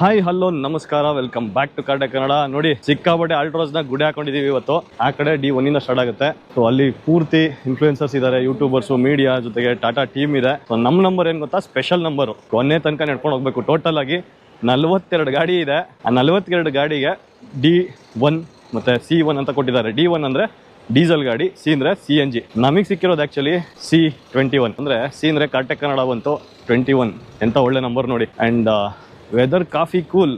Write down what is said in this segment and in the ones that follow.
Hi hello ನಮಸ್ಕಾರ welcome back to ಕರ್ಡೆ ಕನ್ನಡ ನೋಡಿ, ಸಿಕ್ಕಾಪಟ್ಟೆ ಆಲ್ಟ್ರೋಸ್ನ ಗುಡಿ ಹಾಕೊಂಡಿದೀವಿ ಇವತ್ತು. ಆ ಕಡೆ ಡಿ ಒನ್ ಇಂದ ಸ್ಟಾರ್ಟ್ ಆಗುತ್ತೆ. ಸೊ ಅಲ್ಲಿ ಪೂರ್ತಿ ಇನ್ಫ್ಲೂಯೆನ್ಸರ್ಸ್ ಇದಾರೆ ಯೂಟ್ಯೂಬರ್ಸ್ ಮೀಡಿಯಾ ಜೊತೆಗೆ ಟಾಟಾ ಟೀಮ್ ಇದೆ. ಸೊ ನಮ್ಮ ನಂಬರ್ ಏನ್ ಗೊತ್ತಾ? ಸ್ಪೆಷಲ್ ನಂಬರ್ ಕೊನೆ ತನಕ ನಡ್ಕೊಂಡು ಹೋಗ್ಬೇಕು. ಟೋಟಲ್ ಆಗಿ ನಲ್ವತ್ತೆರಡು ಗಾಡಿ ಇದೆ. ಆ ನಲ್ವತ್ತೆರಡು ಗಾಡಿಗೆ ಡಿ ಒನ್ ಮತ್ತೆ ಸಿ ಒನ್ ಅಂತ ಕೊಟ್ಟಿದ್ದಾರೆ. ಡಿ ಒನ್ ಅಂದ್ರೆ ಡೀಸೆಲ್ ಗಾಡಿ ಸಿ ಅಂದ್ರೆ ಸಿ ಎನ್ ಜಿ ನಮಗೆ ಸಿಕ್ಕಿರೋದು ಆಕ್ಚುಲಿ ಸಿ ಟ್ವೆಂಟಿ ಒನ್ ಅಂದ್ರೆ ಸಿ ಅಂದ್ರೆ ಕಾರ್ಟೆಕ್ ಕನ್ನಡ ಬಂತು ಟ್ವೆಂಟಿ ಒನ್ ಎಂತ ಒಳ್ಳೆ ನಂಬರ್ ನೋಡಿ. ಅಂಡ್ ವೆದರ್ ಕಾಫಿ ಕೂಲ್